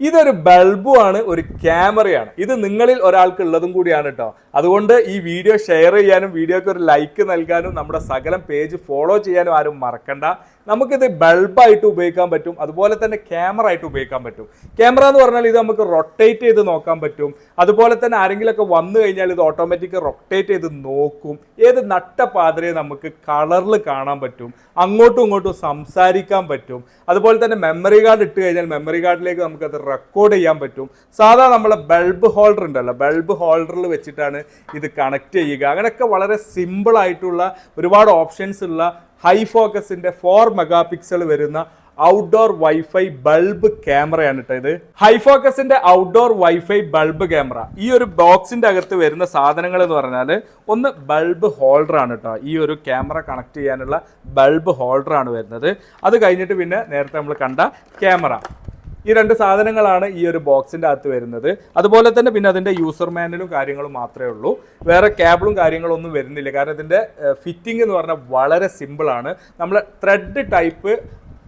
ഇതൊരു ബൾബുമാണ് ഒരു ക്യാമറയാണ്. ഇത് നിങ്ങളിൽ ഒരാൾക്ക് ഉള്ളതും കൂടിയാണ് കേട്ടോ അതുകൊണ്ട് ഈ വീഡിയോ ഷെയർ ചെയ്യാനും വീഡിയോക്ക് ഒരു ലൈക്ക് നൽകാനും നമ്മുടെ സകലം പേജ് ഫോളോ ചെയ്യാനും ആരും മറക്കണ്ട. നമുക്കിത് ബൾബായിട്ട് ഉപയോഗിക്കാൻ പറ്റും അതുപോലെ തന്നെ ക്യാമറ ആയിട്ട് ഉപയോഗിക്കാൻ പറ്റും. ക്യാമറ എന്ന് പറഞ്ഞാൽ ഇത് നമുക്ക് റൊട്ടേറ്റ് ചെയ്ത് നോക്കാൻ പറ്റും. അതുപോലെ തന്നെ ആരെങ്കിലുമൊക്കെ വന്നു കഴിഞ്ഞാൽ ഇത് ഓട്ടോമാറ്റിക് റൊട്ടേറ്റ് ചെയ്ത് നോക്കും. ഏത് നട്ട പാതിരെ നമുക്ക് കളറിൽ കാണാൻ പറ്റും അങ്ങോട്ടും ഇങ്ങോട്ടും സംസാരിക്കാൻ പറ്റും. അതുപോലെ തന്നെ മെമ്മറി കാർഡ് ഇട്ട് കഴിഞ്ഞാൽ മെമ്മറി കാർഡിലേക്ക് നമുക്കത് റെക്കോർഡ് ചെയ്യാൻ പറ്റും. സാധാ നമ്മളെ ബൾബ് ഹോൾഡർ ഉണ്ടല്ലോ ബൾബ് ഹോൾഡറിൽ വെച്ചിട്ടാണ് ഇത് കണക്ട് ചെയ്യുക. അങ്ങനെയൊക്കെ വളരെ സിമ്പിൾ ആയിട്ടുള്ള ഒരുപാട് ഓപ്ഷൻസ് ഉള്ള ഹൈ ഫോക്കസിന്റെ ഫോർ മെഗാ പിക്സൽ വരുന്ന ഔട്ട്ഡോർ വൈഫൈ ബൾബ് ക്യാമറയാണ് കേട്ടോ ഇത്. ഹൈ ഫോക്കസിന്റെ ഔട്ട്ഡോർ വൈഫൈ ബൾബ് ക്യാമറ ഈ ഒരു ബോക്സിന്റെ അകത്ത് വരുന്ന സാധനങ്ങൾ എന്ന് പറഞ്ഞാൽ ഒന്ന് ബൾബ് ഹോൾഡർ ആണ് കേട്ടോ ഈ ഒരു ക്യാമറ കണക്ട് ചെയ്യാനുള്ള ബൾബ് ഹോൾഡർ ആണ് വരുന്നത്. അത് കഴിഞ്ഞിട്ട് പിന്നെ നേരത്തെ നമ്മൾ കണ്ട ക്യാമറ ഈ രണ്ട് സാധനങ്ങളാണ് ഈ ഒരു ബോക്സിന്റെ അകത്ത് വരുന്നത്. അതുപോലെ തന്നെ പിന്നെ അതിന്റെ യൂസർ മാനുവലും കാര്യങ്ങളും മാത്രമേ ഉള്ളൂ. വേറെ കേബിളും കാര്യങ്ങളും ഒന്നും വരുന്നില്ല. കാരണം ഇതിന്റെ ഫിറ്റിംഗ് എന്ന് പറഞ്ഞാൽ വളരെ സിമ്പിൾ ആണ്. നമ്മൾ ത്രെഡ് ടൈപ്പ്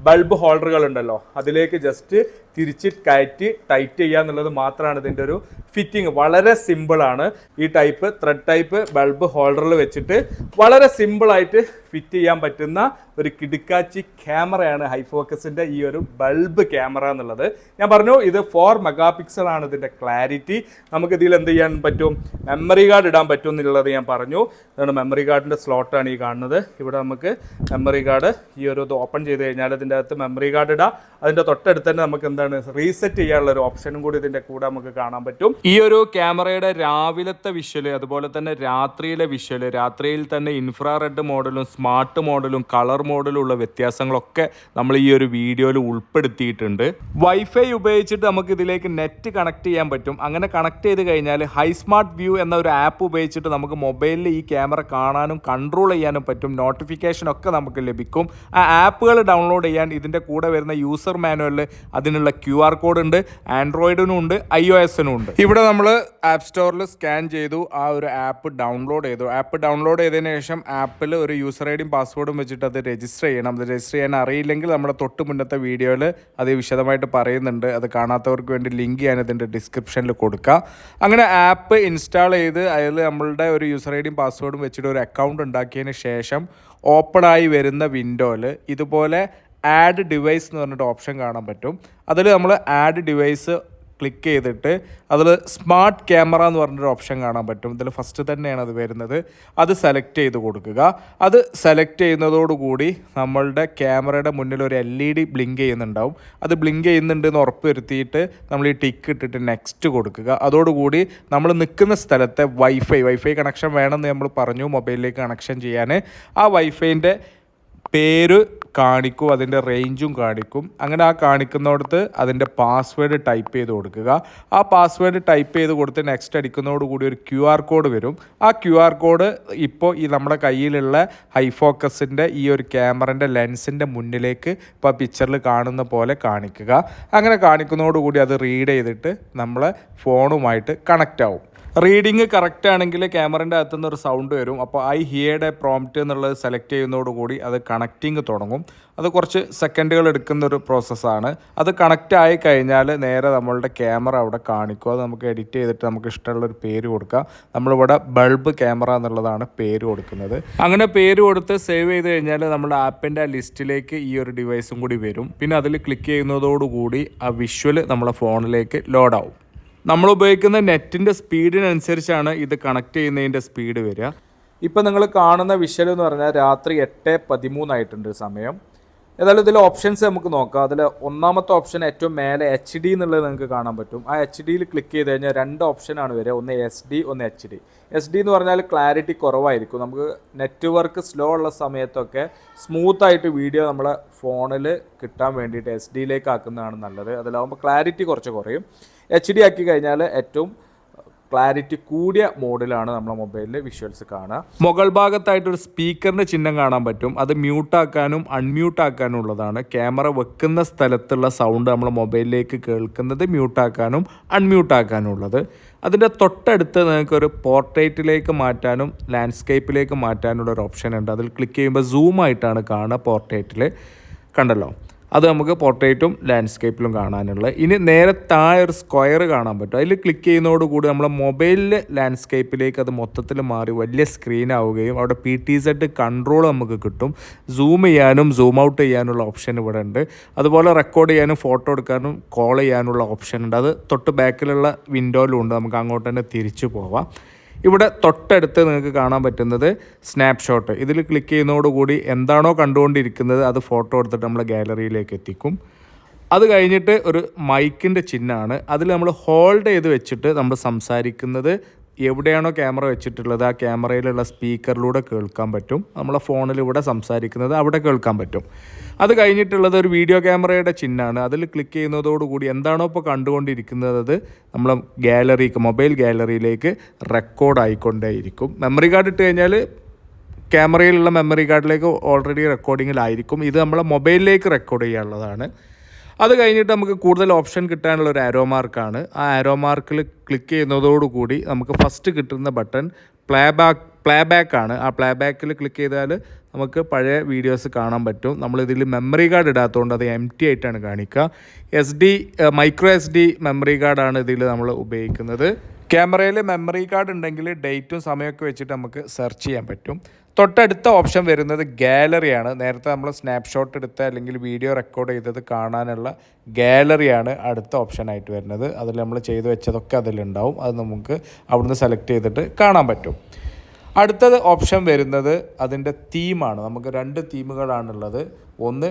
ബൾബ് ഹോൾഡറുകൾ ഉണ്ടല്ലോ. അതിലേക്ക് ജസ്റ്റ് തിരിച്ച് കയറ്റി ടൈറ്റ് ചെയ്യുക എന്നുള്ളത് മാത്രമാണ് ഇതിന്റെ ഒരു ഫിറ്റിംഗ് വളരെ സിമ്പിളാണ് ഈ ടൈപ്പ് ത്രെഡ് ടൈപ്പ് ബൾബ് ഹോൾഡറിൽ വെച്ചിട്ട് വളരെ സിമ്പിൾ ആയിട്ട് ഫിറ്റ് ചെയ്യാൻ പറ്റുന്ന ഒരു കിടുക്കാച്ചി ക്യാമറയാണ് ഹൈഫോക്കസിന്റെ ഈ ഒരു ബൾബ് ക്യാമറ എന്നുള്ളത്. ഞാൻ പറഞ്ഞു ഇത് ഫോർ മെഗാ പിക്സൽ ആണ് ഇതിന്റെ ക്ലാരിറ്റി നമുക്ക് ഇതിൽ എന്ത് ചെയ്യാൻ പറ്റും? മെമ്മറി കാർഡ് ഇടാൻ പറ്റും എന്നുള്ളത് ഞാൻ പറഞ്ഞു. അതാണ് മെമ്മറി കാർഡിന്റെ സ്ലോട്ടാണ് ഈ കാണുന്നത്. ഇവിടെ നമുക്ക് മെമ്മറി കാർഡ് ഈ ഒരു ഇത് ഓപ്പൺ ചെയ്ത് കഴിഞ്ഞാൽ ഇതിന്റെ അകത്ത് മെമ്മറി കാർഡ് ഇടാം. അതിന്റെ തൊട്ടടുത്ത് തന്നെ നമുക്ക് എന്താണ് റീസെറ്റ് ചെയ്യാനുള്ള ഒരു ഓപ്ഷനും കൂടി ഇതിന്റെ കൂടെ നമുക്ക് കാണാൻ പറ്റും. ഈ ഒരു ക്യാമറയുടെ രാവിലത്തെ വിഷ്വൽ അതുപോലെ തന്നെ രാത്രിയിലെ വിഷ്വൽ രാത്രിയിൽ തന്നെ ഇൻഫ്രാറെഡ് മോഡലും സ്മാർട്ട് മോഡലും കളർ മോഡലും ഉള്ള വ്യത്യാസങ്ങളൊക്കെ നമ്മൾ ഈ ഒരു വീഡിയോയിൽ ഉൾപ്പെടുത്തിയിട്ടുണ്ട്. വൈഫൈ ഉപയോഗിച്ചിട്ട് നമുക്ക് ഇതിലേക്ക് നെറ്റ് കണക്ട് ചെയ്യാൻ പറ്റും. അങ്ങനെ കണക്ട് ചെയ്ത് കഴിഞ്ഞാൽ ഹൈ സ്മാർട്ട് വ്യൂ എന്ന ഒരു ആപ്പ് ഉപയോഗിച്ചിട്ട് നമുക്ക് മൊബൈലിൽ ഈ ക്യാമറ കാണാനും കൺട്രോൾ ചെയ്യാനും പറ്റും. നോട്ടിഫിക്കേഷൻ ഒക്കെ നമുക്ക് ലഭിക്കും. ആ ആപ്പുകൾ ഡൗൺലോഡ് ചെയ്യാൻ ഇതിന്റെ കൂടെ വരുന്ന യൂസർ മാനുവലിൽ അതിനുള്ള ക്യു ആർ കോഡ് ഉണ്ട് ആൻഡ്രോയിഡിനും ഉണ്ട് ഐ ഒ എസിനും ഉണ്ട്. ഇവിടെ നമ്മൾ ആപ്പ് സ്റ്റോറിൽ സ്കാൻ ചെയ്തു. ആ ഒരു ആപ്പ് ഡൗൺലോഡ് ചെയ്തു. ആപ്പ് ഡൗൺലോഡ് ചെയ്തതിന് ശേഷം ആപ്പിൽ ഒരു യൂസർ ഐ ഡിയും പാസ്വേഡും വെച്ചിട്ട് അത് രജിസ്റ്റർ ചെയ്യണം. അത് രജിസ്റ്റർ ചെയ്യാൻ അറിയില്ലെങ്കിൽ നമ്മുടെ തൊട്ട് മുന്നത്തെ വീഡിയോയിൽ അത് വിശദമായിട്ട് പറയുന്നുണ്ട്. അത് കാണാത്തവർക്ക് വേണ്ടി ലിങ്ക് ഞാൻ ഇതിന്റെ ഡിസ്ക്രിപ്ഷനിൽ കൊടുക്കാം. അങ്ങനെ ആപ്പ് ഇൻസ്റ്റാൾ ചെയ്ത് അതിൽ നമ്മളുടെ ഒരു യൂസർ ഐ ഡിയും പാസ്വേഡും വെച്ചിട്ട് ഒരു അക്കൗണ്ട് ഉണ്ടാക്കിയതിന് ശേഷം ഓപ്പണായി വരുന്ന വിൻഡോയിൽ ഇതുപോലെ ആഡ് ഡിവൈസ് എന്ന് പറഞ്ഞിട്ട് ഓപ്ഷൻ കാണാൻ പറ്റും. അതിൽ നമ്മൾ ആഡ് ഡിവൈസ് ക്ലിക്ക് ചെയ്തിട്ട് അതിൽ സ്മാർട്ട് ക്യാമറ എന്ന് പറഞ്ഞൊരു ഓപ്ഷൻ കാണാൻ പറ്റും. ഇതിൽ ഫസ്റ്റ് തന്നെയാണ് അത് വരുന്നത്. അത് സെലക്ട് ചെയ്ത് കൊടുക്കുക. അത് സെലക്ട് ചെയ്യുന്നതോടുകൂടി നമ്മളുടെ ക്യാമറയുടെ മുന്നിൽ ഒരു എൽ ഇ ഡി ബ്ലിങ്ക് ചെയ്യുന്നുണ്ടാവും. അത് ബ്ലിങ്ക് ചെയ്യുന്നുണ്ട് എന്ന് ഉറപ്പ് വരുത്തിയിട്ട് നമ്മൾ ഈ ടിക്ക് ഇട്ടിട്ട് നെക്സ്റ്റ് കൊടുക്കുക. അതോടുകൂടി നമ്മൾ നിൽക്കുന്ന സ്ഥലത്തെ വൈഫൈ വൈഫൈ കണക്ഷൻ വേണമെന്ന് നമ്മൾ പറഞ്ഞു മൊബൈലിലേക്ക് കണക്ഷൻ ചെയ്യാൻ ആ വൈഫൈന്റെ പേര് കാണിക്കും അതിന്റെ റേഞ്ചും കാണിക്കും. അങ്ങനെ ആ കാണിക്കുന്നിടത്ത് അതിന്റെ പാസ്വേഡ് ടൈപ്പ് ചെയ്ത് കൊടുക്കുക. ആ പാസ്വേഡ് ടൈപ്പ് ചെയ്ത് കൊടുത്ത് നെക്സ്റ്റ് അടിക്കുന്നതോടുകൂടി ഒരു ക്യു ആർ കോഡ് വരും. ആ ക്യു ആർ കോഡ് ഇപ്പോൾ ഈ നമ്മുടെ കയ്യിലുള്ള ഹൈ ഫോക്കസിന്റെ ഈ ഒരു ക്യാമറന്റെ ലെൻസിന്റെ മുന്നിലേക്ക് ഇപ്പോൾ പിക്ചറിൽ കാണുന്ന പോലെ കാണിക്കുക. അങ്ങനെ കാണിക്കുന്നതോടുകൂടി അത് റീഡ് ചെയ്തിട്ട് നമ്മൾ ഫോണുമായിട്ട് കണക്റ്റ് ആവും. റീഡിങ് കറക്റ്റ് ആണെങ്കിൽ ക്യാമറന്റെ അകത്തുനിന്ന് ഒരു സൗണ്ട് വരും. അപ്പോൾ ഐ ഹിയയുടെ പ്രോംപ്റ്റ് എന്നുള്ളത് സെലക്ട് ചെയ്യുന്നതോടുകൂടി അത് കണക്റ്റിംഗ് തുടങ്ങും. അത് കുറച്ച് സെക്കൻഡുകൾ എടുക്കുന്ന ഒരു പ്രോസസ്സാണ്. അത് കണക്റ്റ് ആയി കഴിഞ്ഞാൽ നേരെ നമ്മളുടെ ക്യാമറ അവിടെ കാണിക്കും. അത് നമുക്ക് എഡിറ്റ് ചെയ്തിട്ട് നമുക്ക് ഇഷ്ടമുള്ള ഒരു പേര് കൊടുക്കാം. നമ്മളിവിടെ ബൾബ് ക്യാമറ എന്നുള്ളതാണ് പേര് കൊടുക്കുന്നത്. അങ്ങനെ പേര് കൊടുത്ത് സേവ് ചെയ്ത് കഴിഞ്ഞാൽ നമ്മുടെ ആപ്പിന്റെ ആ ലിസ്റ്റിലേക്ക് ഈ ഒരു ഡിവൈസും കൂടി വരും. പിന്നെ അതിൽ ക്ലിക്ക് ചെയ്യുന്നതോടുകൂടി ആ വിഷ്വൽ നമ്മുടെ ഫോണിലേക്ക് ലോഡാവും. നമ്മൾ ഉപയോഗിക്കുന്ന നെറ്റിന്റെ സ്പീഡിനനുസരിച്ചാണ് ഇത് കണക്ട് ചെയ്യുന്നതിന്റെ സ്പീഡ് വരിക. ഇപ്പം നിങ്ങൾ കാണുന്ന വിഷ്വൽ എന്ന് പറഞ്ഞാൽ രാത്രി എട്ട് പതിമൂന്നായിട്ടുണ്ട് സമയം. ഏതായാലും ഇതിൽ ഓപ്ഷൻസ് നമുക്ക് നോക്കാം. അതിൽ ഒന്നാമത്തെ ഓപ്ഷൻ ഏറ്റവും മേലെ എച്ച് ഡി എന്നുള്ളത് നിങ്ങൾക്ക് കാണാൻ പറ്റും. ആ എച്ച് ഡിയിൽ ക്ലിക്ക് ചെയ്ത് കഴിഞ്ഞാൽ രണ്ട് ഓപ്ഷനാണ് വരിക. ഒന്ന് എസ് ഡി ഒന്ന് എച്ച് ഡി എസ് ഡി എന്ന് പറഞ്ഞാൽ ക്ലാരിറ്റി കുറവായിരിക്കും. നമുക്ക് നെറ്റ്വർക്ക് സ്ലോ ഉള്ള സമയത്തൊക്കെ സ്മൂത്തായിട്ട് വീഡിയോ നമ്മളെ ഫോണിൽ കിട്ടാൻ വേണ്ടിയിട്ട് എസ് ഡിയിലേക്ക് ആക്കുന്നതാണ് നല്ലത്. അതിലാവുമ്പോൾ ക്ലാരിറ്റി കുറച്ച് കുറയും. എച്ച് ഡി ആക്കി കഴിഞ്ഞാൽ ഏറ്റവും ക്ലാരിറ്റി കൂടിയ മോഡിലാണ് നമ്മുടെ മൊബൈലിൽ വിഷ്വൽസ് കാണുക. മുകൾ ഭാഗത്തായിട്ട് ഒരു സ്പീക്കറിന്റെ ചിഹ്നം കാണാൻ പറ്റും. അത് മ്യൂട്ടാക്കാനും അൺമ്യൂട്ടാക്കാനും ഉള്ളതാണ്. ക്യാമറ വെക്കുന്ന സ്ഥലത്തുള്ള സൗണ്ട് നമ്മുടെ മൊബൈലിലേക്ക് കേൾക്കുന്നത് മ്യൂട്ടാക്കാനും അൺമ്യൂട്ടാക്കാനും ഉള്ളത്. അതിന്റെ തൊട്ടടുത്ത് നിങ്ങൾക്കൊരു പോർട്രേറ്റിലേക്ക് മാറ്റാനും ലാൻഡ്സ്കേപ്പിലേക്ക് മാറ്റാനുള്ള ഒരു ഓപ്ഷൻ ഉണ്ട്. അതിൽ ക്ലിക്ക് ചെയ്യുമ്പോൾ സൂം ആയിട്ടാണ് കാണുക പോർട്രേറ്റിൽ കണ്ടല്ലോ? അത് നമുക്ക് പോർട്രേറ്റും ലാൻഡ്സ്കേപ്പിലും കാണാനുള്ള. ഇനി നേരെ താഴെ ഒരു സ്ക്വയർ കാണാൻ പറ്റും. അതിൽ ക്ലിക്ക് ചെയ്യുന്നതോടുകൂടി നമ്മളെ മൊബൈലിൽ ലാൻഡ്സ്കേപ്പിലേക്ക് അത് മൊത്തത്തിൽ മാറി വലിയ സ്ക്രീൻ ആവുകയും അവിടെ പി ടി സെഡ് കൺട്രോൾ നമുക്ക് കിട്ടും. സൂം ചെയ്യാനും സൂം ഔട്ട് ചെയ്യാനുള്ള ഓപ്ഷൻ ഇവിടെ ഉണ്ട്. അതുപോലെ റെക്കോർഡ് ചെയ്യാനും ഫോട്ടോ എടുക്കാനും കോൾ ചെയ്യാനുള്ള ഓപ്ഷൻ ഉണ്ട്. അത് തൊട്ട് ബാക്കിലുള്ള വിൻഡോയിലും ഉണ്ട്. നമുക്ക് അങ്ങോട്ട് തന്നെ തിരിച്ചു പോവാം. ഇവിടെ തൊട്ടടുത്ത് നിങ്ങൾക്ക് കാണാൻ പറ്റുന്നത് സ്നാപ്ഷോട്ട് ഇതിൽ ക്ലിക്ക് ചെയ്യുന്നതോടുകൂടി എന്താണോ കണ്ടുകൊണ്ടിരിക്കുന്നത് അത് ഫോട്ടോ എടുത്തിട്ട് നമ്മൾ ഗാലറിയിലേക്ക് എത്തിക്കും. അത് കഴിഞ്ഞിട്ട് ഒരു മൈക്കിന്റെ ചിഹ്നമാണ്. അതിൽ നമ്മൾ ഹോൾഡ് ചെയ്ത് വെച്ചിട്ട് നമ്മൾ സംസാരിക്കുന്നത് എവിടെയാണോ ക്യാമറ വെച്ചിട്ടുള്ളത് ആ ക്യാമറയിലുള്ള സ്പീക്കറിലൂടെ കേൾക്കാൻ പറ്റും. നമ്മളെ ഫോണിലൂടെ സംസാരിക്കുന്നത് അവിടെ കേൾക്കാൻ പറ്റും. അത് കഴിഞ്ഞിട്ടുള്ളത് ഒരു വീഡിയോ ക്യാമറയുടെ ചിഹ്നമാണ്. അതിൽ ക്ലിക്ക് ചെയ്യുന്നതോടുകൂടി എന്താണോ ഇപ്പോൾ കണ്ടുകൊണ്ടിരിക്കുന്നത് അത് നമ്മളെ ഗാലറിക്ക് മൊബൈൽ ഗാലറിയിലേക്ക് റെക്കോർഡ് ആയിക്കൊണ്ടേയിരിക്കും. മെമ്മറി കാർഡ് ഇട്ട് കഴിഞ്ഞാൽ ക്യാമറയിലുള്ള മെമ്മറി കാർഡിലേക്ക് ഓൾറെഡി റെക്കോർഡിങ്ങിലായിരിക്കും ഇത് നമ്മളെ മൊബൈലിലേക്ക് റെക്കോർഡ് ചെയ്യാനുള്ളതാണ്. അത് കഴിഞ്ഞിട്ട് നമുക്ക് കൂടുതൽ ഓപ്ഷൻ കിട്ടാനുള്ള ഒരു ആരോ മാർക്കാണ് ആ ആരോ മാർക്കിൽ ക്ലിക്ക് ചെയ്യുന്നതോടുകൂടി നമുക്ക് ഫസ്റ്റ് കിട്ടുന്ന ബട്ടൺ പ്ലേ ബാക്ക് പ്ലേ ബാക്കാണ് ആ പ്ലേ ബാക്കിൽ ക്ലിക്ക് ചെയ്താൽ നമുക്ക് പഴയ വീഡിയോസ് കാണാൻ പറ്റും. നമ്മളിതിൽ മെമ്മറി കാർഡ് ഇടാത്തതുകൊണ്ട് അത് എം ടി ആയിട്ടാണ് കാണിക്കുക S D micro S D memory കാർഡാണ് ഇതിൽ നമ്മൾ ഉപയോഗിക്കുന്നത്. ക്യാമറയിൽ മെമ്മറി കാർഡ് ഉണ്ടെങ്കിൽ ഡേറ്റും സമയമൊക്കെ വെച്ചിട്ട് നമുക്ക് സെർച്ച് ചെയ്യാൻ പറ്റും. തൊട്ടടുത്ത ഓപ്ഷൻ വരുന്നത് ഗാലറിയാണ്. നേരത്തെ നമ്മൾ സ്നാപ്ഷോട്ട് എടുത്ത അല്ലെങ്കിൽ വീഡിയോ റെക്കോർഡ് ചെയ്തത് കാണാനുള്ള ഗാലറിയാണ് അടുത്ത ഓപ്ഷനായിട്ട് വരുന്നത്. അതിൽ നമ്മൾ ചെയ്തു വെച്ചതൊക്കെ അതിലുണ്ടാവും. അത് നമുക്ക് അവിടുന്ന് സെലക്ട് ചെയ്തിട്ട് കാണാൻ പറ്റും. അടുത്തത് ഓപ്ഷൻ വരുന്നത് അതിന്റെ തീമാണ് നമുക്ക് രണ്ട് തീമുകളാണുള്ളത് ഒന്ന്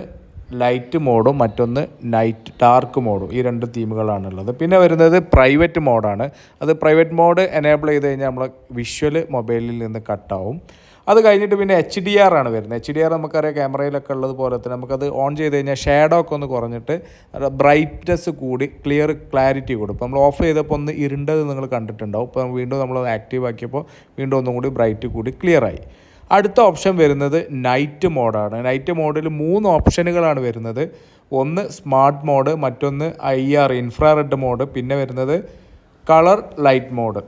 ലൈറ്റ് മോഡും മറ്റൊന്ന് നൈറ്റ് ഡാർക്ക് മോഡും ഈ രണ്ട് തീമുകളാണുള്ളത് പിന്നെ വരുന്നത് പ്രൈവറ്റ് മോഡാണ് അത് പ്രൈവറ്റ് മോഡ് എനേബിൾ ചെയ്ത് കഴിഞ്ഞാൽ നമ്മൾ വിഷ്വൽ മൊബൈലിൽ നിന്ന് കട്ടാവും അത് കഴിഞ്ഞിട്ട് പിന്നെ എച്ച് ഡി ആർ ആണ് വരുന്നത്. എച്ച് ഡി ആർ നമുക്കറിയാം ക്യാമറയിലൊക്കെ ഉള്ളത് പോലെ തന്നെ നമുക്കത് ഓൺ ചെയ്ത് കഴിഞ്ഞാൽ ഷാഡോ ഒക്കെ ഒന്ന് കുറഞ്ഞിട്ട് ബ്രൈറ്റ്നെസ് കൂടി ക്ലിയർ ക്ലാരിറ്റി കൂടും ഇപ്പോൾ നമ്മൾ ഓഫ് ചെയ്തപ്പോൾ ഒന്ന് ഇരുണ്ടത് നിങ്ങൾ കണ്ടിട്ടുണ്ടാവും. ഇപ്പോൾ വീണ്ടും നമ്മൾ ആക്റ്റീവ് ആക്കിയപ്പോൾ വീണ്ടും ഒന്നും കൂടി ബ്രൈറ്റ് കൂടി ക്ലിയറായി അടുത്ത ഓപ്ഷൻ വരുന്നത് നൈറ്റ് മോഡാണ് നൈറ്റ് മോഡിൽ മൂന്ന് ഓപ്ഷനുകളാണ് വരുന്നത്. ഒന്ന് സ്മാർട്ട് മോഡ് മറ്റൊന്ന് ഐ ആർ ഇൻഫ്രാറെഡ് മോഡ് പിന്നെ വരുന്നത് കളർ ലൈറ്റ് മോഡ്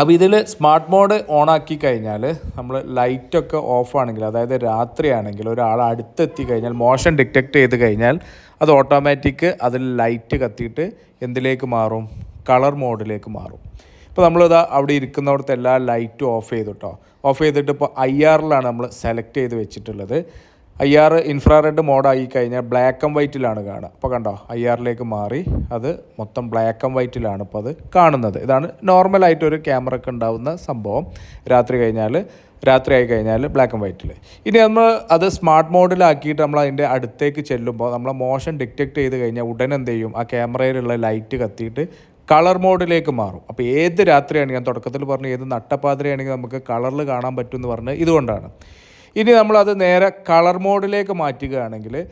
അപ്പോൾ ഇതിൽ സ്മാർട്ട് മോഡ് ഓൺ ആക്കി കഴിഞ്ഞാൽ നമ്മൾ ലൈറ്റൊക്കെ ഓഫ് ആണെങ്കിൽ അതായത് രാത്രിയാണെങ്കിൽ ഒരാൾ അടുത്തെത്തി കഴിഞ്ഞാൽ മോഷൻ ഡിറ്റക്ട് ചെയ്ത് കഴിഞ്ഞാൽ അത് ഓട്ടോമാറ്റിക് അതിൽ ലൈറ്റ് കത്തിയിട്ട് എന്തിലേക്ക് മാറും? കളർ മോഡിലേക്ക് മാറും. ഇപ്പോൾ നമ്മളിതാ അവിടെ ഇരിക്കുന്നിടത്ത് എല്ലാ ലൈറ്റും ഓഫ് ചെയ്തു കേട്ടോ ഓഫ് ചെയ്തിട്ട് ഇപ്പോൾ ഐ ആറിലാണ് നമ്മൾ സെലക്ട് ചെയ്ത് വെച്ചിട്ടുള്ളത്. ഐ ആർ ഇൻഫ്രാറെഡ് മോഡായി കഴിഞ്ഞാൽ ബ്ലാക്ക് ആൻഡ് വൈറ്റിലാണ് കാണുക. അപ്പോൾ കണ്ടോ ഐ ആറിലേക്ക് മാറി. അത് മൊത്തം ബ്ലാക്ക് ആൻഡ് വൈറ്റിലാണ് ഇപ്പോൾ അത് കാണുന്നത്. ഇതാണ് നോർമലായിട്ട് ഒരു ക്യാമറയ്ക്ക് ഉണ്ടാവുന്ന സംഭവം. രാത്രി കഴിഞ്ഞാൽ രാത്രി ആയി കഴിഞ്ഞാൽ ബ്ലാക്ക് ആൻഡ് വൈറ്റിൽ ഇനി നമ്മൾ അത് സ്മാർട്ട് മോഡിലാക്കിയിട്ട് നമ്മൾ അതിന്റെ അടുത്തേക്ക് ചെല്ലുമ്പോൾ നമ്മൾ മോഷൻ ഡിറ്റക്ട് ചെയ്ത് കഴിഞ്ഞാൽ ഉടൻ എന്ത് ചെയ്യും? ആ ക്യാമറയിലുള്ള ലൈറ്റ് കത്തിയിട്ട് കളർ മോഡിലേക്ക് മാറും. അപ്പോൾ ഏത് രാത്രിയാണെങ്കിൽ ഞാൻ തുടക്കത്തിൽ പറഞ്ഞു ഏത് നട്ടപ്പാതിരയാണെങ്കിൽ നമുക്ക് കളറിൽ കാണാൻ പറ്റുമെന്ന് പറഞ്ഞത് ഇതുകൊണ്ടാണ്. ഇനി നമ്മളത് നേരെ കളർ മോഡിലേക്ക് മാറ്റുകയാണെങ്കിൽ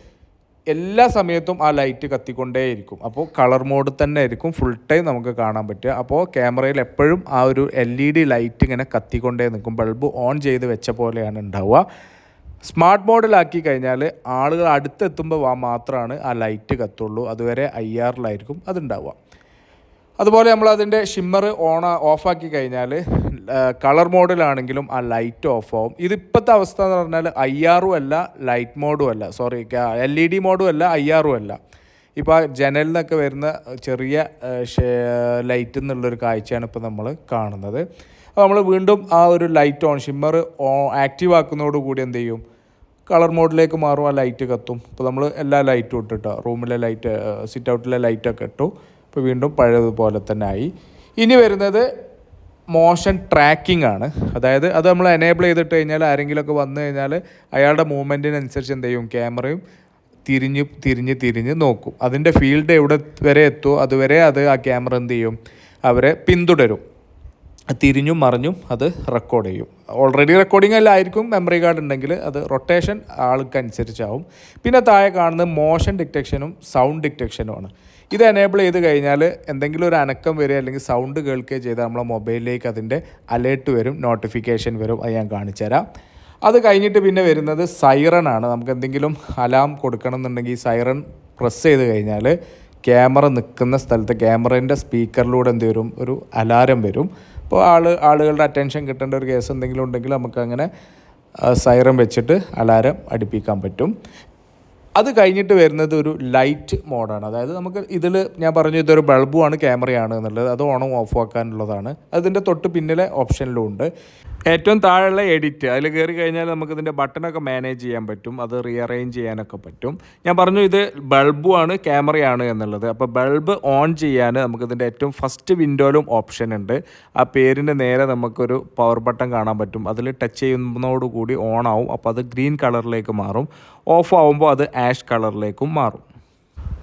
എല്ലാ സമയത്തും ആ ലൈറ്റ് കത്തിക്കൊണ്ടേയിരിക്കും. അപ്പോൾ കളർ മോഡ് തന്നെ ആയിരിക്കും ഫുൾ ടൈം നമുക്ക് കാണാൻ പറ്റുക. അപ്പോൾ ക്യാമറയിൽ എപ്പോഴും ആ ഒരു എൽ ഇ ഡി ലൈറ്റ് ഇങ്ങനെ കത്തിക്കൊണ്ടേ നിൽക്കും. ബൾബ് ഓൺ ചെയ്ത് വെച്ച പോലെയാണ് ഉണ്ടാവുക. സ്മാർട്ട് മോഡിലാക്കി കഴിഞ്ഞാൽ ആളുകൾ അടുത്തെത്തുമ്പോൾ ആ മാത്രമാണ് ആ ലൈറ്റ് കത്തുള്ളൂ. അതുവരെ ഐ ആറിലായിരിക്കും അതുണ്ടാവുക. അതുപോലെ നമ്മൾ അതിന്റെ ഷിമ്മർ ഓൺ ഓഫാക്കി കഴിഞ്ഞാൽ കളർ മോഡിലാണെങ്കിലും ആ ലൈറ്റ് ഓഫ് ആവും. ഇതിപ്പോഴത്തെ അവസ്ഥ എന്ന് പറഞ്ഞാൽ ഐ ആറും അല്ല ലൈറ്റ് മോഡും അല്ല. സോറി എൽ ഇ ഡി മോഡും അല്ല ഐ ആറും അല്ല. ഇപ്പോൾ ജനലിൽ നിന്നൊക്കെ വരുന്ന ചെറിയ ലൈറ്റ് എന്നുള്ളൊരു കാഴ്ചയാണ് ഇപ്പോൾ നമ്മൾ കാണുന്നത്. അപ്പോൾ നമ്മൾ വീണ്ടും ആ ഒരു ലൈറ്റ് ഓൺ ഷിമ്മർ ഓ ആക്റ്റീവ് ആക്കുന്നതോടുകൂടി എന്ത് ചെയ്യും? കളർ മോഡിലേക്ക് മാറും ആ ലൈറ്റ് കത്തും. ഇപ്പോൾ നമ്മൾ എല്ലാ ലൈറ്റും ഇട്ടിട്ടോ റൂമിലെ ലൈറ്റ് സിറ്റ് ഔട്ടിലെ ലൈറ്റൊക്കെ ഇട്ടു. ഇപ്പോൾ വീണ്ടും പഴയതുപോലെ തന്നെ ആയി. ഇനി വരുന്നത് മോഷൻ ട്രാക്കിംഗ് ആണ്. അതായത് അത് നമ്മൾ എനേബിൾ ചെയ്തിട്ട് കഴിഞ്ഞാൽ ആരെങ്കിലുമൊക്കെ വന്നു കഴിഞ്ഞാൽ അയാളുടെ മൂവ്മെന്റിനനുസരിച്ച് എന്ത് ചെയ്യും? ക്യാമറയും തിരിഞ്ഞ് തിരിഞ്ഞ് തിരിഞ്ഞ് നോക്കും. അതിന്റെ ഫീൽഡ് എവിടെ വരെ എത്തുമോ അതുവരെ അത് ആ ക്യാമറ എന്ത് ചെയ്യും? അവരെ പിന്തുടരും. തിരിഞ്ഞും മറിഞ്ഞും അത് റെക്കോർഡ് ചെയ്യും. ഓൾറെഡി റെക്കോർഡിംഗ് അല്ലായിരിക്കും. മെമ്മറി കാർഡ് ഉണ്ടെങ്കിൽ അത് റൊട്ടേഷൻ ആൾക്കനുസരിച്ചാവും. പിന്നെ താഴെ കാണുന്നത് മോഷൻ ഡിറ്റക്ഷനും സൗണ്ട് ഡിറ്റക്ഷനുമാണ് ഇത് എനേബിൾ ചെയ്ത് കഴിഞ്ഞാൽ എന്തെങ്കിലും ഒരു അനക്കം വരിക അല്ലെങ്കിൽ സൗണ്ട് കേൾക്കുകയോ ചെയ്താൽ നമ്മളെ മൊബൈലിലേക്ക് അതിന്റെ അലേർട്ട് വരും നോട്ടിഫിക്കേഷൻ വരും. അത് ഞാൻ കാണിച്ചുതരാം അത് കഴിഞ്ഞിട്ട് പിന്നെ വരുന്നത് സൈറൺ ആണ്. നമുക്ക് എന്തെങ്കിലും അലാം കൊടുക്കണം എന്നുണ്ടെങ്കിൽ സൈറൺ പ്രസ് ചെയ്ത് കഴിഞ്ഞാൽ ക്യാമറ നിൽക്കുന്ന സ്ഥലത്ത് ക്യാമറേന്റെ സ്പീക്കറിലൂടെ എന്ത് വരും? ഒരു അലാരം വരും. അപ്പോൾ ആൾ ആളുകളുടെ അറ്റൻഷൻ കിട്ടേണ്ട ഒരു കേസ് എന്തെങ്കിലും ഉണ്ടെങ്കിൽ നമുക്ക് അങ്ങനെ സൈറൻ വെച്ചിട്ട് അലാരം അടുപ്പിക്കാൻ പറ്റും. അത് കഴിഞ്ഞിട്ട് വരുന്നത് ഒരു ലൈറ്റ് മോഡാണ് അതായത് നമുക്ക് ഇതിൽ ഞാൻ പറഞ്ഞു ഇതൊരു ബൾബുമാണ് ക്യാമറയാണ് എന്നുള്ളത്. അത് ഓണും ഓഫ് ആക്കാനുള്ളതാണ്. അതിന്റെ തൊട്ട് പിന്നിലെ ഓപ്ഷനിലും ഉണ്ട്. ഏറ്റവും താഴെയുള്ള എഡിറ്റ് അതിൽ കയറി കഴിഞ്ഞാൽ നമുക്ക് ഇതിന്റെ ബട്ടണൊക്കെ മാനേജ് ചെയ്യാൻ പറ്റും അത് റീഅറേഞ്ച് ചെയ്യാനൊക്കെ പറ്റും. ഞാൻ പറഞ്ഞു ഇത് ബൾബുമാണ് ക്യാമറയാണ് എന്നുള്ളത്. അപ്പോൾ ബൾബ് ഓൺ ചെയ്യാൻ നമുക്കിതിന്റെ ഏറ്റവും ഫസ്റ്റ് വിൻഡോയിലും ഓപ്ഷൻ ഉണ്ട്. ആ പേരിന്റെ നേരെ നമുക്കൊരു പവർ ബട്ടൺ കാണാൻ പറ്റും. അതിൽ ടച്ച് ചെയ്യുന്നതോടുകൂടി ഓൺ ആവും. അപ്പോൾ അത് ഗ്രീൻ കളറിലേക്ക് മാറും. ഓഫ് ആവുമ്പോൾ അത് ആഷ് കളറിലേക്കും മാറും.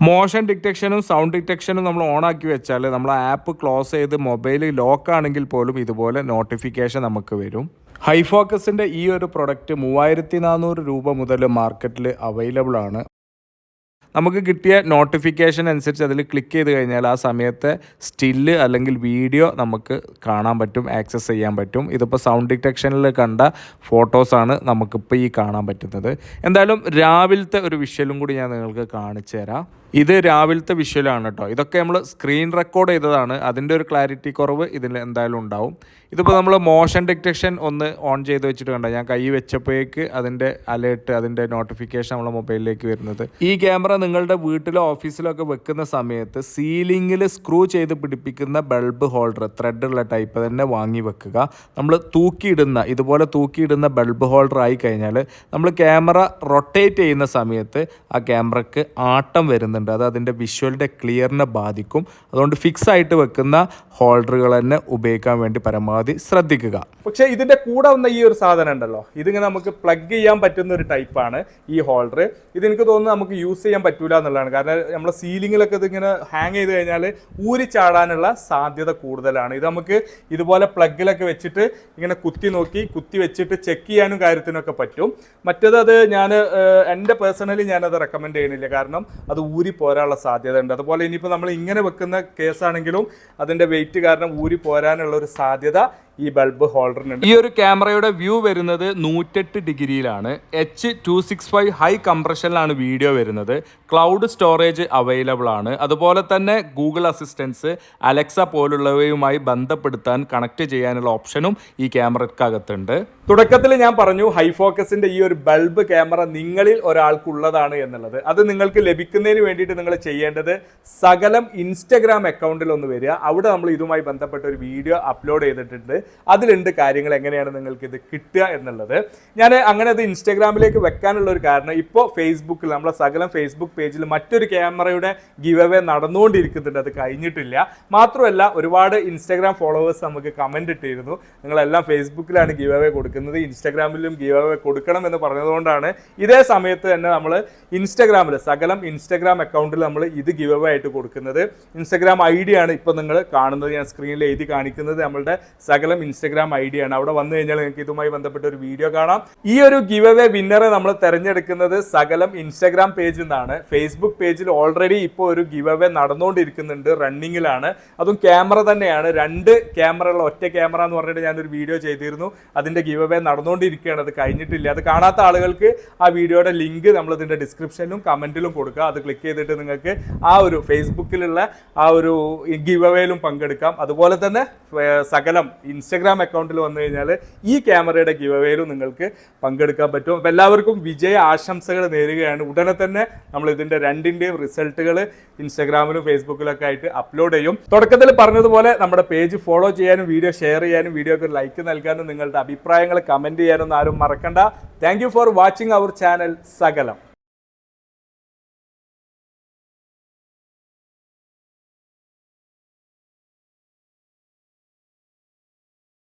മോഷൻ ഡിറ്റക്ഷനും സൗണ്ട് ഡിറ്റക്ഷനും നമ്മൾ ഓൺ ആക്കി വെച്ചാൽ നമ്മൾ ആപ്പ് ക്ലോസ് ചെയ്ത് മൊബൈൽ ലോക്ക് ആണെങ്കിൽ പോലും ഇതുപോലെ നോട്ടിഫിക്കേഷൻ നമുക്ക് വരും. ഹൈ ഫോക്കസിന്റെ ഈ ഒരു പ്രൊഡക്റ്റ് മൂവായിരത്തി നാനൂറ് രൂപ മുതൽ മാർക്കറ്റിൽ അവൈലബിൾ ആണ്. നമുക്ക് കിട്ടിയ നോട്ടിഫിക്കേഷൻ അനുസരിച്ച് അതിൽ ക്ലിക്ക് ചെയ്ത് കഴിഞ്ഞാൽ ആ സമയത്തെ സ്റ്റില്ല് അല്ലെങ്കിൽ വീഡിയോ നമുക്ക് കാണാൻ പറ്റും ആക്സസ് ചെയ്യാൻ പറ്റും. ഇതിപ്പോൾ സൗണ്ട് ഡിറ്റക്ഷനിൽ കണ്ട ഫോട്ടോസാണ് നമുക്കിപ്പോൾ ഈ കാണാൻ പറ്റുന്നത്. എന്തായാലും രാവിലത്തെ ഒരു വിഷ്വലും കൂടി ഞാൻ നിങ്ങൾക്ക് കാണിച്ചു തരാം ഇത് രാവിലത്തെ വിഷ്വലാണ് കേട്ടോ ഇതൊക്കെ നമ്മൾ സ്ക്രീൻ റെക്കോർഡ് ചെയ്തതാണ്. അതിന്റെ ഒരു ക്ലാരിറ്റി കുറവ് ഇതിൽ എന്തായാലും ഉണ്ടാവും. ഇതിപ്പോൾ നമ്മൾ മോഷൻ ഡിറ്റക്ഷൻ ഒന്ന് ഓൺ ചെയ്ത് വെച്ചിട്ട് കണ്ട? ഞാൻ കൈ വെച്ചപ്പോഴേക്ക് അതിന്റെ അലേർട്ട് അതിന്റെ നോട്ടിഫിക്കേഷൻ നമ്മളെ മൊബൈലിലേക്ക് വരുന്നത്. ഈ ക്യാമറ നിങ്ങളുടെ വീട്ടിലോ ഓഫീസിലോ ഒക്കെ വെക്കുന്ന സമയത്ത് സീലിംഗിൽ സ്ക്രൂ ചെയ്ത് പിടിപ്പിക്കുന്ന ബൾബ് ഹോൾഡർ ത്രെഡുള്ള ടൈപ്പ് തന്നെ വാങ്ങി വെക്കുക. നമ്മൾ തൂക്കിയിടുന്ന ഇതുപോലെ തൂക്കിയിടുന്ന ബൾബ് ഹോൾഡർ ആയി കഴിഞ്ഞാൽ നമ്മൾ ക്യാമറ റൊട്ടേറ്റ് ചെയ്യുന്ന സമയത്ത് ആ ക്യാമറക്ക് ആട്ടം വരുന്നുണ്ട്. അത് അതിന്റെ വിഷ്വലിന്റെ ക്ലിയറിനെ ബാധിക്കും. അതുകൊണ്ട് ഫിക്സ് ആയിട്ട് വെക്കുന്ന ഹോൾഡറുകൾ തന്നെ ഉപയോഗിക്കാൻ വേണ്ടി പരമാവധി ശ്രദ്ധിക്കുക. പക്ഷേ ഇതിന്റെ കൂടെ വന്ന ഈ ഒരു സാധനം ഉണ്ടല്ലോ. ഇതിങ്ങനെ നമുക്ക് പ്ലഗ് ചെയ്യാൻ പറ്റുന്ന ഒരു ടൈപ്പാണ് ഈ ഹോൾഡർ ഇത് എനിക്ക് തോന്നുന്നു നമുക്ക് യൂസ് ചെയ്യാൻ പറ്റൂല എന്നുള്ളതാണ്. കാരണം നമ്മുടെ സീലിങ്ങിലൊക്കെ ഇതിങ്ങനെ ഹാങ് ചെയ്ത് കഴിഞ്ഞാൽ ഊരി ചാടാനുള്ള സാധ്യത കൂടുതലാണ്. ഇത് നമുക്ക് ഇതുപോലെ പ്ലഗിലൊക്കെ വെച്ചിട്ട് ഇങ്ങനെ കുത്തി നോക്കി കുത്തി വെച്ചിട്ട് ചെക്ക് ചെയ്യാനും കാര്യത്തിനൊക്കെ പറ്റും. മറ്റേത് അത് ഞാൻ എന്റെ പേഴ്സണലി ഞാനത് റെക്കമെൻഡ് ചെയ്യുന്നില്ല. കാരണം അത് ഊരി പോരാനുള്ള സാധ്യത ഉണ്ട് അതുപോലെ ഇനിയിപ്പോൾ നമ്മൾ ഇങ്ങനെ വെക്കുന്ന കേസാണെങ്കിലും അതിന്റെ വെയിറ്റ് കാരണം ഊരി പോരാനുള്ള ഒരു സാധ്യത ഈ ബൾബ് ഹോൾഡറിനുണ്ട്. ഈ ഒരു ക്യാമറയുടെ വ്യൂ വരുന്നത് നൂറ്റെട്ട് ഡിഗ്രിയിലാണ്. H two six five high കംപ്രഷനിലാണ് video വരുന്നത്. ക്ലൗഡ് സ്റ്റോറേജ് അവൈലബിൾ ആണ്. അതുപോലെ തന്നെ ഗൂഗിൾ അസിസ്റ്റൻസ് അലക്സ പോലുള്ളവയുമായി ബന്ധപ്പെടുത്താൻ കണക്ട് ചെയ്യാനുള്ള ഓപ്ഷനും ഈ ക്യാമറക്കകത്തുണ്ട്. തുടക്കത്തിൽ ഞാൻ പറഞ്ഞു ഹൈ ഫോക്കസിന്റെ ഈ ഒരു ബൾബ് ക്യാമറ നിങ്ങളിൽ ഒരാൾക്കുള്ളതാണ് എന്നുള്ളത്. അത് നിങ്ങൾക്ക് ലഭിക്കുന്നതിന് വേണ്ടിയിട്ട് നിങ്ങൾ ചെയ്യേണ്ടത് സകലം ഇൻസ്റ്റഗ്രാം അക്കൗണ്ടിൽ ഒന്ന് വരിക. അവിടെ നമ്മൾ ഇതുമായി ബന്ധപ്പെട്ട ഒരു വീഡിയോ അപ്ലോഡ് ചെയ്തിട്ടുണ്ട്. അതിലുണ്ട് കാര്യങ്ങൾ എങ്ങനെയാണ് നിങ്ങൾക്ക് ഇത് കിട്ടുക എന്നുള്ളത്. ഞാൻ അങ്ങനെ അത് ഇൻസ്റ്റാഗ്രാമിലേക്ക് വെക്കാനുള്ള ഒരു കാരണം ഇപ്പോൾ ഫേസ്ബുക്കിൽ നമ്മളെ സകലം ഫേസ്ബുക്ക് പേജിൽ മറ്റൊരു ക്യാമറയുടെ ഗിവ് അവേ നടന്നുകൊണ്ടിരിക്കുന്നുണ്ട്. അത് കഴിഞ്ഞിട്ടില്ല. മാത്രമല്ല ഒരുപാട് ഇൻസ്റ്റാഗ്രാം ഫോളോവേഴ്സ് നമുക്ക് കമന്റ് ഇട്ടിരുന്നു. നിങ്ങളെല്ലാം ഫേസ്ബുക്കിലാണ് ഗിവ് അവേ കൊടുക്കുന്നത്. ഇൻസ്റ്റാഗ്രാമിലും ഗിവ് അവേ കൊടുക്കണം എന്ന് പറഞ്ഞതുകൊണ്ടാണ് ഇതേ സമയത്ത് തന്നെ നമ്മൾ ഇൻസ്റ്റാഗ്രാമിൽ സകലം ഇൻസ്റ്റാഗ്രാം അക്കൗണ്ടിൽ നമ്മൾ ഇത് ഗിവ് അവേ ആയിട്ട് കൊടുക്കുന്നത്. ഇൻസ്റ്റാഗ്രാം ഐ ഡി ആണ് ഇപ്പോൾ നിങ്ങൾ കാണുന്നത്. ഞാൻ സ്ക്രീനിൽ എഴുതി കാണിക്കുന്നത് നമ്മളുടെ സകലം ഇൻസ്റ്റാഗ്രാം ഐ ഡി ആണ്. അവിടെ വന്നു കഴിഞ്ഞാൽ നിങ്ങൾക്ക് ഇതുമായി ബന്ധപ്പെട്ട ഒരു വീഡിയോ കാണാം. ഈ ഒരു ഗിവ് അവേ വിന്നറെ നമ്മൾ തിരഞ്ഞെടുക്കുന്നത് സകലം ഇൻസ്റ്റാഗ്രാം പേജിൽ നിന്നാണ്. ഫേസ്ബുക്ക് പേജിൽ ഓൾറെഡി ഇപ്പോൾ ഒരു ഗിവ് അവേ നടന്നുകൊണ്ടിരിക്കുന്നുണ്ട് റണ്ണിങ്ങിലാണ് അതും ക്യാമറ തന്നെയാണ്. രണ്ട് ക്യാമറ ഉള്ള ഒറ്റ ക്യാമറ എന്ന് പറഞ്ഞിട്ട് ഞാനൊരു വീഡിയോ ചെയ്തിരുന്നു. അതിന്റെ ഗിവ് അവേ നടന്നുകൊണ്ടിരിക്കുകയാണ്. അത് കഴിഞ്ഞിട്ടില്ല. അത് കാണാത്ത ആളുകൾക്ക് ആ വീഡിയോയുടെ ലിങ്ക് നമ്മൾ ഇതിന്റെ ഡിസ്ക്രിപ്ഷനിലും കമന്റിലും കൊടുക്കുക അത് ക്ലിക്ക് ചെയ്തിട്ട് നിങ്ങൾക്ക് ആ ഒരു ഫേസ്ബുക്കിലുള്ള ആ ഒരു ഗിവ് അവേയിലും പങ്കെടുക്കാം. അതുപോലെ തന്നെ സകലം ഇൻസ്റ്റഗ്രാം അക്കൗണ്ടിൽ വന്നു കഴിഞ്ഞാൽ ഈ ക്യാമറയുടെ ഗിവ് നിങ്ങൾക്ക് പങ്കെടുക്കാൻ പറ്റും. അപ്പോൾ എല്ലാവർക്കും വിജയ ആശംസകൾ നേരുകയാണ്. ഉടനെ തന്നെ നമ്മൾ ഇതിന്റെ രണ്ടിന്റെയും റിസൾട്ടുകൾ ഇൻസ്റ്റഗ്രാമിലും ഫേസ്ബുക്കിലൊക്കെ ആയിട്ട് അപ്ലോഡ് ചെയ്യും. തുടക്കത്തിൽ പറഞ്ഞതുപോലെ നമ്മുടെ പേജ് ഫോളോ ചെയ്യാനും വീഡിയോ ഷെയർ ചെയ്യാനും വീഡിയോക്ക് ലൈക്ക് നൽകാനും നിങ്ങളുടെ അഭിപ്രായങ്ങൾ കമന്റ് ചെയ്യാനൊന്നും ആരും മറക്കണ്ട. Thank for watching our channel സകലം.